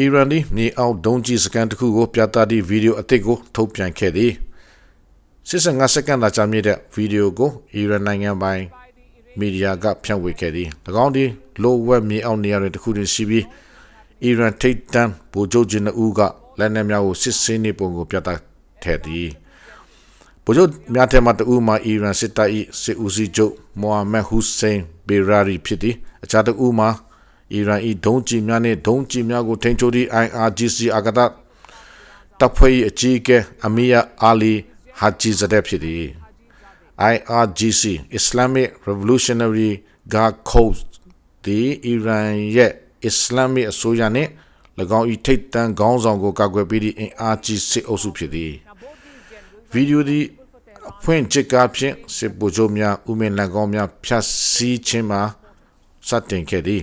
အီရန်သည်မြေအောက်ဒုံးကျည်စကန်တစ်ခုကိုပြသသည့်ဗီဒီယိုအသစ်ကိုထုတ်ပြန်ခဲ့သည်85စက္ကန့်သာကြာမြင့်တဲ့ဗီဒီယိုကိုအီရန်နိုင်ငံပိုင်မီဒီယာကဖြန့်ဝေခဲ့သည်၎င်းသည်လိုဝက်မြေအောက်နေရာတွင်တစ်ခုတွင်ရှိပြီးအီရန်ထိပ်တန်းဗိုလ်ချုပ်ကြီးနှစ်ဦးကလက်နက်များကိုစစ်ဆေးနေပုံကိုပြသခဲ့သည်ဗိုလ်ချုပ်များထဲမှတဦးမှာအီရန်စစ်တပ်၏စစ်ဦးစီးချုပ်မိုဟာမက်ဟူစိန်ဘေရာရီဖြစ်သည်အခြားတဦးမှာ အီရန်၏ဒုံးကျည်များနှင့်ဒုံးကျည်များကိုထိန်းချုပ်သည့် IRGC အာကတတပ်ဖွဲ့၏အကြီးအကဲအမီယာအာလီဟာဂျီဇဒက်ဖြစ်သည် IRGC Islamic Revolutionary Guard Corps ဒီအီရန်ရဲ့ Islamic အစိုးရနှင့်၎င်း၏ထိပ်တန်းခေါင်းဆောင်ကိုကာကွယ်ပေးသည့်အင်အားကြီးစစ်အုပ်စုဖြစ်သည်ဗီဒီယိုသည်အဖွင့်ချစ်ကားဖြင့်စစ်ဗိုလ်ချုပ်များဥမင်လန်ကောင်းများဖြတ်စည်းခြင်းမှာစတင်ခဲ့သည်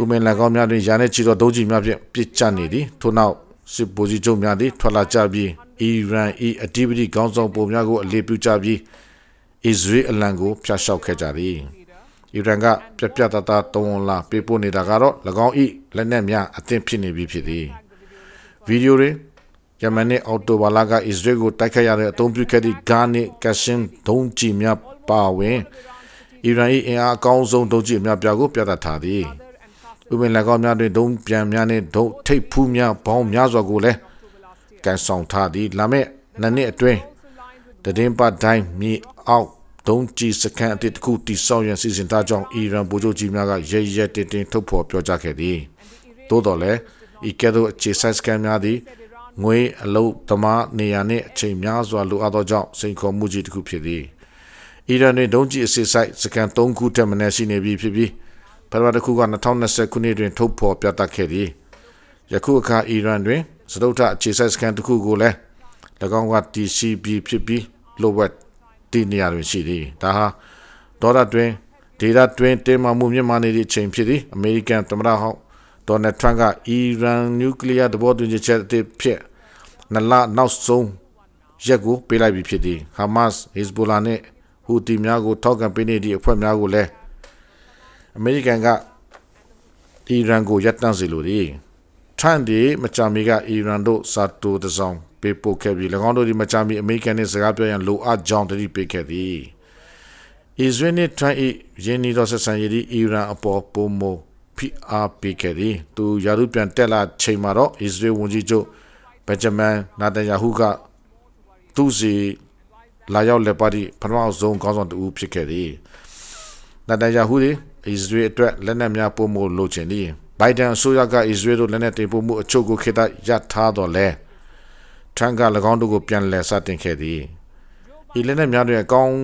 ဥမင်လန်ကောင်းများတွင်ရာနှင့်ချီသောဒုံးကျည်များဖြင့်ပစ်ချနေသည်ထို့နောက်စစ်ဗိုလ်ကြီးချုပ်များသည်ထွက်လာကြပြီးအီရန်၏အတိပတိခေါင်းဆောင်ပုံများကိုအလေးပြုကြပြီးအစ္စရေးအလံကိုဖျက်လျှောက်ခဲ့ကြသည်အီရန်ကပြပြတသားတုံးလာပေးပို့နေတာကတော့၎င်း၏လက်နက်များအသင့်ဖြစ်နေပြီဖြစ်သည်ဗီဒီယိုတွင်ယမန်နဲ့အော်တိုဘာလာကအစ္စရေးကိုတိုက်ခတ်ရတဲ့အုံပြုခဲ့သည့်ဂါနစ်ကရှင်းဒုံးကျည်များပါဝင်အီရန်၏အင်အားအကောင်းဆုံးဒုံးကျည်များပြားကိုပြသထားသည် ဥပင်၎င်းများတွင်ဒုံးပြန်များနှင့်ဒုံးထိပ်ဖူးများဘောင်းများစွာကိုလည်းကန်ဆောင်ထားသည်လာမယ့်နှစ်နှစ်အတွင်းတည်င်းပတ်တိုင်းမြေအောက်ဒုံးကျည်စကန်အတစ်တစ်ခုတိစောက်ရန်စီစဉ်ထားကြောင်းအီရန်ဗိုလ်ချုပ်ကြီးများကရဲရဲတင်းတင်းထုတ်ဖော်ပြောကြားခဲ့သည်သို့တော်လည်းဤကဲ့သို့အခြေဆိုင်စကန်များသည်ငွေအလုတ်သမားနေရာနှင့်အချိန်များစွာလိုအပ်သောကြောင့်စိန်ခေါ်မှုကြီးတစ်ခုဖြစ်သည်အီရန်တွင်ဒုံးကျည်အစစ်ဆိုင်စကန်3ခုထက်မနည်းရှိနေပြီဖြစ်ပြီး ပထမတစ်ခုက2020ခုနှစ်တွင်ထုတ်ဖော်ပြသခဲ့သည်ယခုအခါအီရန်တွင်စတုထအခြေဆိုင်စကန်တစ်ခုကိုလည်း၎င်းက TCP ဖြစ်ပြီးလိုဝက်ဒီနေရာတွင်ရှိသည်ဒါဟာဒေါ်လာတွင်ဒေတာတွင်တင်မာမှုမြင့်မားနေသည့်အချိန်ဖြစ်သည်အမေရိကန်သမ္မတဟောင်းဒေါ်နယ်ထရန့်ကအီရန်နျူကလ িয়ার သဘောတူညီချက်အသစ်ဖြစ်နလနောက်ဆုံးရက်ကိုပေးလိုက်ပြီဖြစ်သည်ဟာမတ်ဟစ်ဇ်ဘူလာနှင့်ဟူတီများကိုထောက်ခံပေးနေသည့်အဖွဲ့များကိုလည်း အမေရိကန်ကအီရန်ကိုရပ်တန့်စေလိုသည်ထရန့်ဒီမချာမီကအီရန်တို့စာတူတစောင်းပေးပို့ခဲ့ပြီး၎င်းတို့ဒီမချာမီအမေရိကန်နဲ့စကားပြောရန်လိုအပ်ကြောင်းတတိပေးခဲ့သည်အစ္စရေးနှင့်ထရန့်၏ယင်းနီသောဆက်ဆံရေးသည်အီရန်အပေါ်ပုံမဖိအားပေးခဲ့သည်သူယာရုပြန်တက်လာချိန်မှာတော့အစ္စရေးဝန်ကြီးချုပ်ဘင်ဂျမန်နာတန်ယာဟုကသူစီလာရောက်လက်ပါတီပထမဆုံးခေါင်းဆောင်တူဖြစ်ခဲ့သည်နာတန်ယာဟုသည် အစ္စရေးအတွက်လက်နက်များပို့ဖို့လိုချင်သည်ဘိုင်ဒန်အစိုးရကအစ္စရေးတို့လက်နက်တင်ပို့မှုအချုပ်ကိုခေတ္တရထားတော်လဲထရန့်က၎င်းတို့ကိုပြန်လည်စတင်ခဲ့သည်ဤလက်နက်များတွင်အကောင်း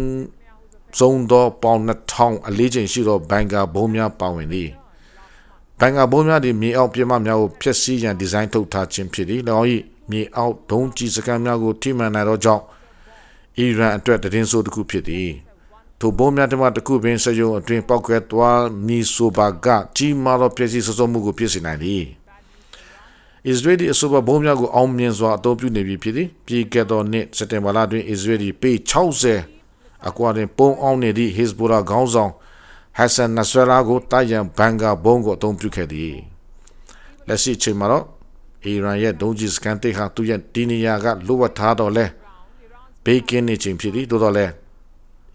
ဆုံးသောပေါင်2000အလေးချိန်ရှိသောဘန်ကာဘုံများပါဝင်သည်ဘန်ကာဘုံများသည်မြေအောက်ပြမများကိုဖျက်ဆီးရန်ဒီဇိုင်းထုတ်ထားခြင်းဖြစ်သည်၎င်း၏မြေအောက်ဒုံးကျည်စကန်များကိုထိမှန်နိုင်သောကြောင့်အီရန်အတွက်တည်င်းဆိုးတစ်ခုဖြစ်သည် ထိုဘုံများတမတစ်ခုပင်စယုံအတွင်ပောက်ကွဲသွားမီဆိုဘာကကြီးမားသောပြည်စည်းစောမှုကိုဖြစ်စေနိုင်သည်အစ္စရေးအဆိုပါဘုံများကိုအောင်မြင်စွာအသုံးပြုနေပြီဖြစ်သည်ပြည်ကဲ့သောနှစ်စက်တင်ဘာလတွင်အစ္စရေးပေ60အကွာတွင်ပုံအောင်နေသည့်ဟစ်ဇ်ဘူလာခေါင်းဆောင်ဟက်ဆန်နဆရာကိုတာယန်ဘန်ကာဘုံကိုအသုံးပြုခဲ့သည်လက်ရှိချိန်မှာတော့အီရန်ရဲ့ဒုံးကျည်စကန်တိတ်ဟာသူရဲ့ဒီနီယာကလိုဝတ်ထားတော့လဲဘေးကင်းနေခြင်းဖြစ်သည်သို့တော်လဲ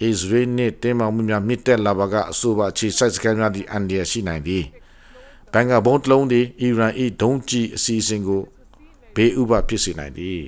အစ္စရေးနဲ့တင်းမာမှုများမြင့်တက်လာပါကအဆိုပါအခြေစိုက်စကန်များဒီအန်ဒီယာရှိနိုင်သည်ဘန်ကာဘုံတစ်လုံးသည်အီရန်၏ဒုံးကျည်အစီအစဉ်ကိုဘေးဥပဖြစ်စေနိုင်သည်